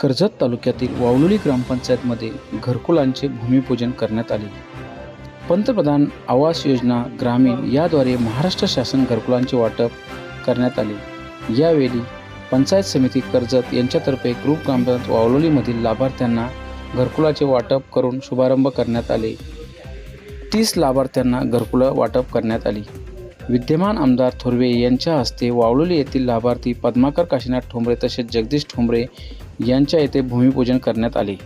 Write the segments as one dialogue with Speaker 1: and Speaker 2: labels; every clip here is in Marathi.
Speaker 1: कर्जत तालुक्यातील वावलोली ग्रामपंचायतमध्ये घरकुलांचे भूमिपूजन करण्यात आले. पंतप्रधान आवास योजना ग्रामीण याद्वारे महाराष्ट्र शासन घरकुलांचे वाटप करण्यात आले. यावेळी पंचायत समिती कर्जत यांच्यातर्फे ग्रुप ग्रामपंचायत वावलोलीमधील लाभार्थ्यांना घरकुलाचे वाटप करून शुभारंभ करण्यात आले. तीस लाभार्थ्यांना घरकुलं वाटप करण्यात आली. विद्यमान आमदार थोरवे यांच्या हस्ते वावलोली येथील लाभार्थी पद्माकर काशीनाथ ठोंबरे तसेच जगदीश ठोंबरे यांच्या येथे भूमिपूजन करण्यात आले.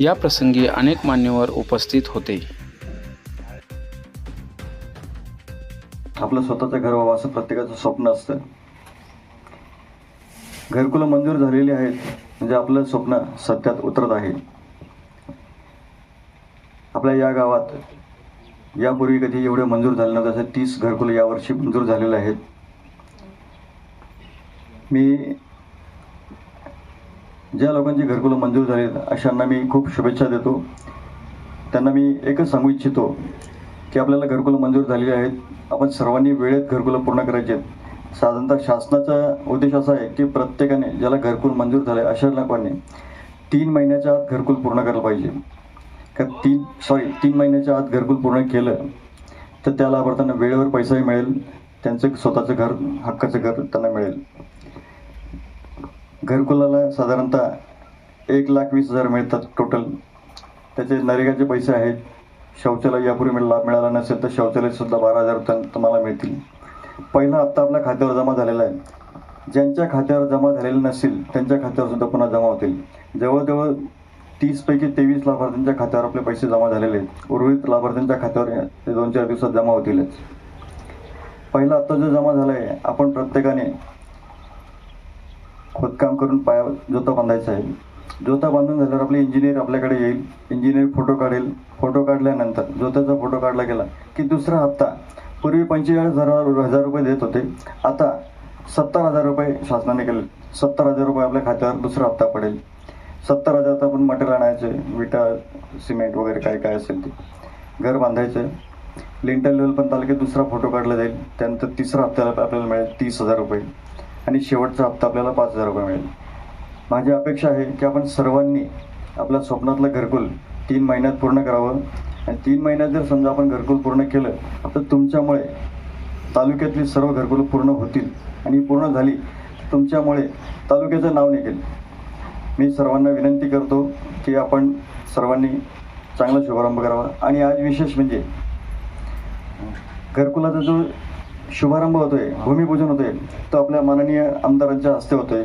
Speaker 1: या प्रसंगी अनेक मान्यवर उपस्थित होते.
Speaker 2: आपलं स्वतःचं घर व्हावं असं प्रत्येकाचं स्वप्न असतं. घरकुलं मंजूर झालेली आहेत म्हणजे आपलं स्वप्न सत्यात उतरत आहे. आपल्या या गावात यापूर्वी कधी एवढे मंजूर झाले नव्हते असं तीस घरकुलं यावर्षी मंजूर झालेले आहेत. मी ज्या लोकांची घरकुलं मंजूर झाली अशांना मी खूप शुभेच्छा देतो. त्यांना मी एकच सांगू इच्छितो की आपल्याला घरकुलं मंजूर झालेली आहेत. आपण सर्वांनी वेळेत घरकुलं पूर्ण करायची आहेत. साधारणतः शासनाचा उद्देश असा आहे की प्रत्येकाने ज्याला घरकुल मंजूर झालं अशा लोकांनी तीन महिन्याच्या आत घरकुल पूर्ण करायला पाहिजे. का तीन सॉरी तीन महिन्याच्या आत घरकुल पूर्ण केलं तर त्या लाभार्थ्यांना वेळेवर पैसाही मिळेल. त्यांचं स्वतःचं घर हक्काचं घर त्यांना मिळेल. घरकुलाला साधारणतः एक लाख वीस हजार मिळतात टोटल त्याचे नरेगाचे पैसे आहेत. शौचालय यापूर्वी मिळ- लाभ मिळाला नसेल तर शौचालयसुद्धा बारा हजार तन तुम्हाला मिळतील. पहिला हप्ता आपल्या खात्यावर जमा झालेला आहे. ज्यांच्या खात्यावर जमा झालेले नसेल त्यांच्या खात्यावर सुद्धा पुन्हा जमा होतील. जवळजवळ तीसपैकी तेवीस लाभार्थ्यांच्या खात्यावर आपले पैसे जमा झालेले आहेत. उर्वरित लाभार्थ्यांच्या खात्यावर ते दोन चार दिवसात जमा होतीलच. पहिला हप्ता जो जमा झाला आहे आपण प्रत्येकाने खोदकाम करून पाया जोता बांधायचा आहे. जोता बांधून झाल्यावर आपले इंजिनियर आपल्याकडे येईल. इंजिनियर फोटो काढेल. फोटो काढल्यानंतर जोताचा फोटो काढला गेला की दुसरा हप्ता. पूर्वी पंचेचाळीस हजार हजार रुपये देत होते. आता सत्तर हजार रुपये शासनाने केले. सत्तर हजार रुपये आपल्या खात्यावर दुसरा हप्ता पडेल. सत्तर हजारात आपण मटेरियल आणायचे विटा सिमेंट वगैरे काय काय असेल ते. घर बांधायचं. लिंटल लेवल पण तालुक्यात दुसरा फोटो काढला जाईल. त्यानंतर तिसरा हप्त्याला आपल्याला मिळेल तीस हजार रुपये. आणि शेवटचा हप्ता आपल्याला पाच हजार रुपये मिळेल. माझी अपेक्षा आहे की आपण सर्वांनी आपल्या स्वप्नातलं घरकुल तीन महिन्यात पूर्ण करावं. आणि तीन महिन्यात जर समजा आपण घरकुल पूर्ण केलं तर तुमच्यामुळे तालुक्यातली सर्व घरकुलं पूर्ण होतील. आणि पूर्ण झाली तुमच्यामुळे तालुक्याचं नाव निघेल. मी सर्वांना विनंती करतो की आपण सर्वांनी चांगला शुभारंभ करावा. आणि आज विशेष म्हणजे घरकुलाचा जो शुभारंभ होतोय भूमिपूजन होतोय तो आपल्या माननीय आमदारांच्या हस्ते होतोय.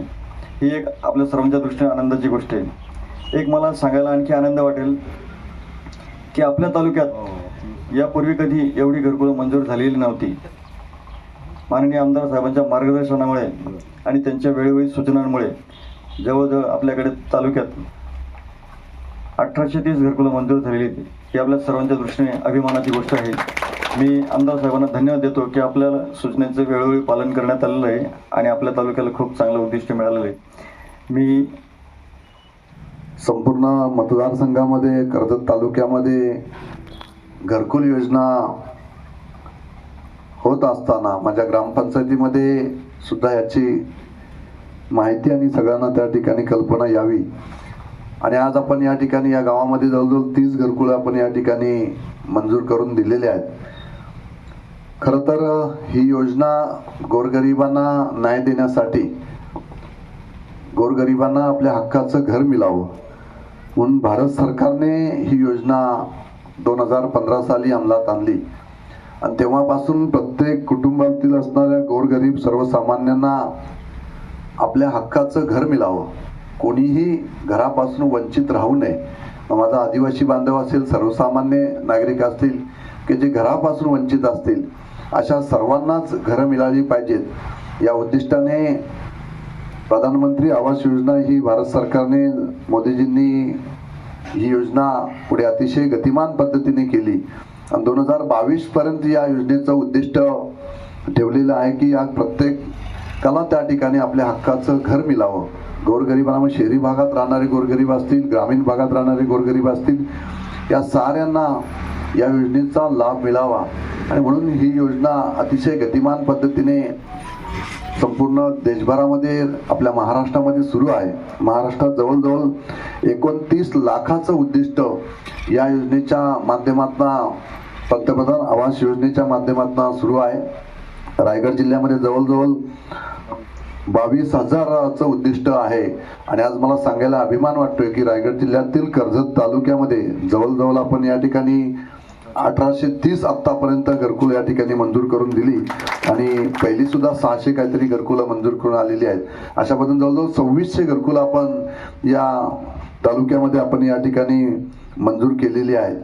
Speaker 2: ही एक आपल्या सर्वांच्या दृष्टीने आनंदाची गोष्ट आहे. एक मला सांगायला आणखी आनंद वाटेल की आपल्या तालुक्यात यापूर्वी कधी एवढी घरकुलं मंजूर झालेली नव्हती. माननीय आमदार साहेबांच्या मार्गदर्शनामुळे आणि त्यांच्या वेळोवेळी सूचनांमुळे जवळजवळ आपल्याकडे तालुक्यात अठराशे तीस घरकुलं मंजूर झालेली आहेत. ही आपल्या सर्वांच्या दृष्टीने अभिमानाची गोष्ट आहे. मी आमदार साहेबांना धन्यवाद देतो की आपल्याला सूचनेचं वेळोवेळी पालन करण्यात आलेलं आहे आणि आपल्या तालुक्याला खूप चांगलं उद्दिष्ट मिळालेलं आहे. मी
Speaker 3: संपूर्ण मतदारसंघामध्ये कर्जत तालुक्यामध्ये घरकुल योजना होत असताना माझ्या ग्रामपंचायतीमध्ये सुद्धा याची माहिती आणि सगळ्यांना त्या ठिकाणी कल्पना यावी. आणि आज आपण या ठिकाणी या गावामध्ये जवळजवळ तीस घरकुलं आपण या ठिकाणी मंजूर करून दिलेले आहेत. खरं तर ही योजना गोरगरिबांना न्याय देण्यासाठी गोरगरिबांना आपल्या हक्काचं घर मिळावं. म्हणून भारत सरकारने ही योजना दोन हजार पंधरा साली अंमलात आणली. आणि तेव्हापासून प्रत्येक कुटुंबातील असणाऱ्या गोरगरीब सर्वसामान्यांना आपल्या हक्काचं घर मिळावं. कोणीही घरापासून वंचित राहू नये. माझा आदिवासी बांधव असेल सर्वसामान्य नागरिक असतील की जे घरापासून वंचित असतील अशा सर्वांनाच घरं मिळाली पाहिजेत. या उद्दिष्टाने प्रधानमंत्री आवास योजना ही भारत सरकारने मोदीजींनी ही योजना पुढे अतिशय गतिमान पद्धतीने केली. आणि दोन हजार बावीसपर्यंत या योजनेचं उद्दिष्ट ठेवलेलं आहे की या प्रत्येकाला त्या ठिकाणी आपल्या हक्काचं घर मिळावं गोरगरिबांना मग शहरी भागात राहणारे गोरगरीब असतील ग्रामीण भागात राहणारे गोरगरीब असतील या साऱ्यांना या योजनेचा लाभ मिळावा. आणि म्हणून ही योजना अतिशय गतिमान पद्धतीने संपूर्ण देशभरामध्ये आपल्या महाराष्ट्रामध्ये सुरू आहे. महाराष्ट्रात जवळजवळ एकोणतीस लाखाचं उद्दिष्ट या योजनेच्या माध्यमातून पंतप्रधान आवास योजनेच्या माध्यमातून सुरू आहे. रायगड जिल्ह्यामध्ये जवळजवळ बावीस हजाराचं उद्दिष्ट आहे. आणि आज मला सांगायला अभिमान वाटतोय की रायगड जिल्ह्यातील कर्जत तालुक्यामध्ये जवळजवळ आपण या ठिकाणी अठराशे तीस आत्तापर्यंत घरकुल या ठिकाणी मंजूर करून दिली. आणि पहिली सुद्धा सहाशे काहीतरी घरकुलं मंजूर करून आलेली आहेत. अशा पद्धतीने जवळजवळ सव्वीसशे घरकुलं आपण या तालुक्यामध्ये आपण या ठिकाणी मंजूर केलेली आहेत.